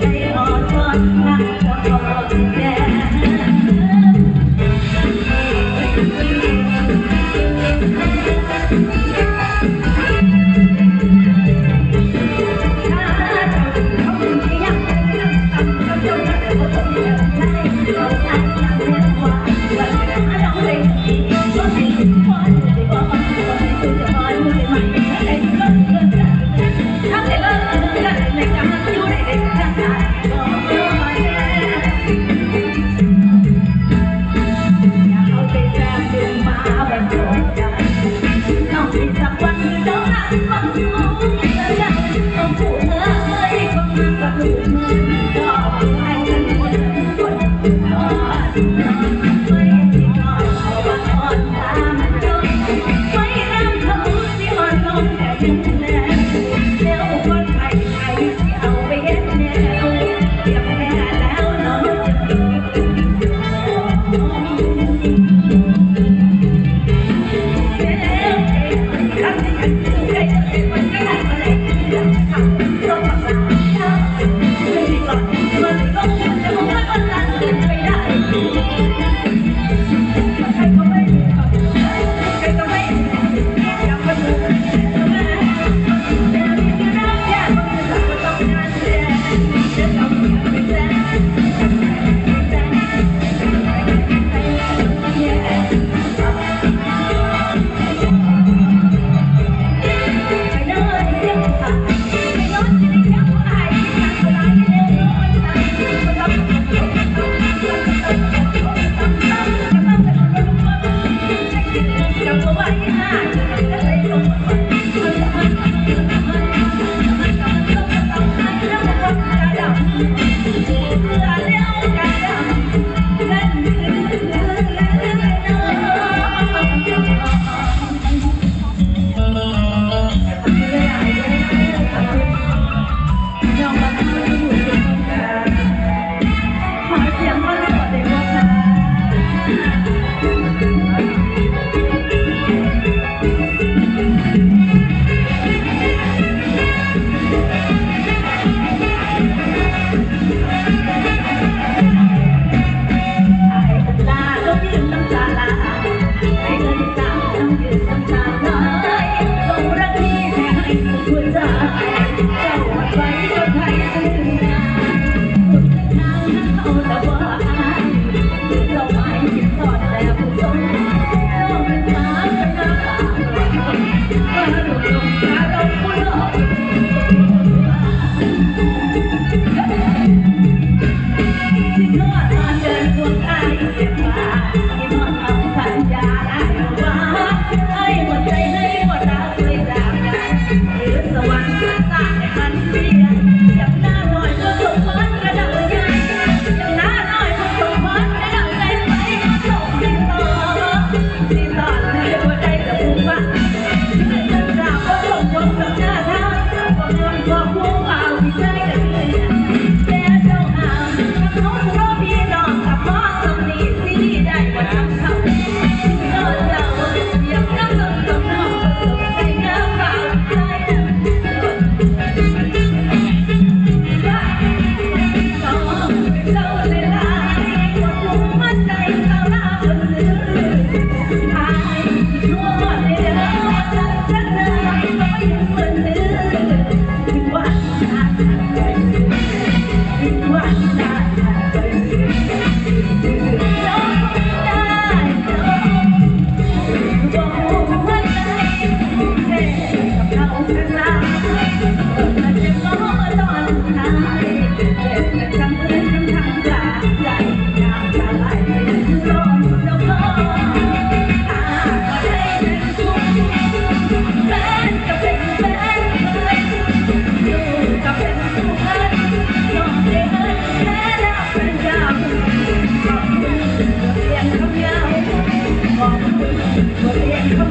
ใจอ่อนทนนั่งท Thank.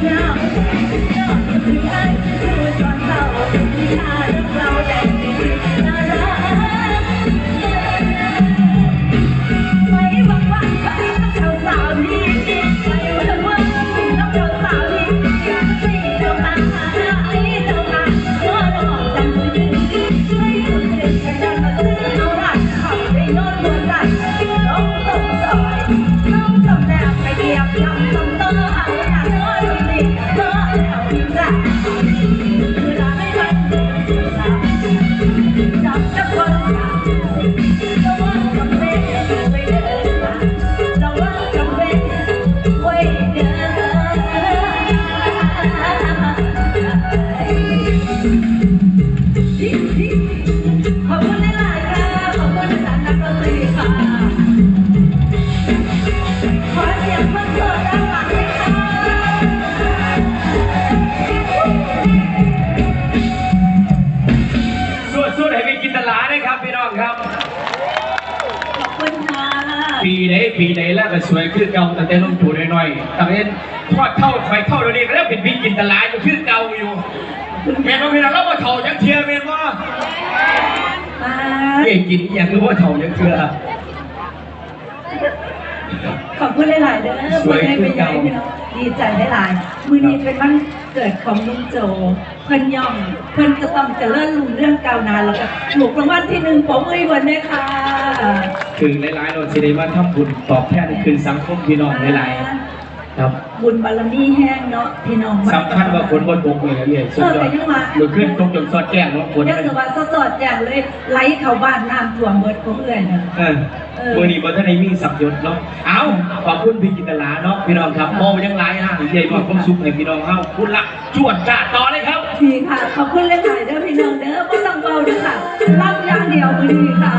down. ไหนปีไหนแล้วก็สวยขึ้นเก่าแต่แต่ลงถูน้อยๆแต่เห็นทอดเท่าไฟเท่าเดี๋ยวนี้ก็แล้วเป็นพี่กินตลาดอยู่ขึ้นเก่าอยู่เมนว่าพี่น้องเราก็เท่ายังเทียเมนว่าเก่งกินอย่างคือว่าเท่ายังเทียขอบคุณหลายๆเด้อสวยขึ้เป็นไงเก่าพี่น้องดีใจหลายๆมือนี้เป็นวันเกิดของลุงโจ เพิ่นย่อม เพิ่นจะต้องจะเจริญรุ่งเรื่องก้าวหน้าแล้วก็ถูกรางวัลที่หนึ่งผมมือวันนี้ค่ะ ถึงหลายๆเราสิได้มาทำบุญตอบแทนคืนสังคมพี่น้องหลายๆครับบุญบารมีแห้งเนาะพี่น้องสำคัญว่าคนบนบกเลยนะเนี่ยสุดยอดหรือขึ้นตรงจนสอดแก้งว่าคนยังสวัสดิ์สดๆอย่างเลยไหลเข้าบ้านน้ำท่วมเบิดของเอื่อนน่ะเออมือนี้บนท่านในมีสับยศเนาะเอาขอบคุณพี่กิตลาเนาะพี่น้องครับโมยังหลายห้างใหญ่มากความสุขให้พี่น้องเฮาคุณละจวดจ้าต่อเลยครับดีค่ะขอบคุณเลยค่ะเด้อพี่น้องเด้อบ่ต้องเบาเด้อค่ะรับอย่างเดียวมื้อนี้ค่ะ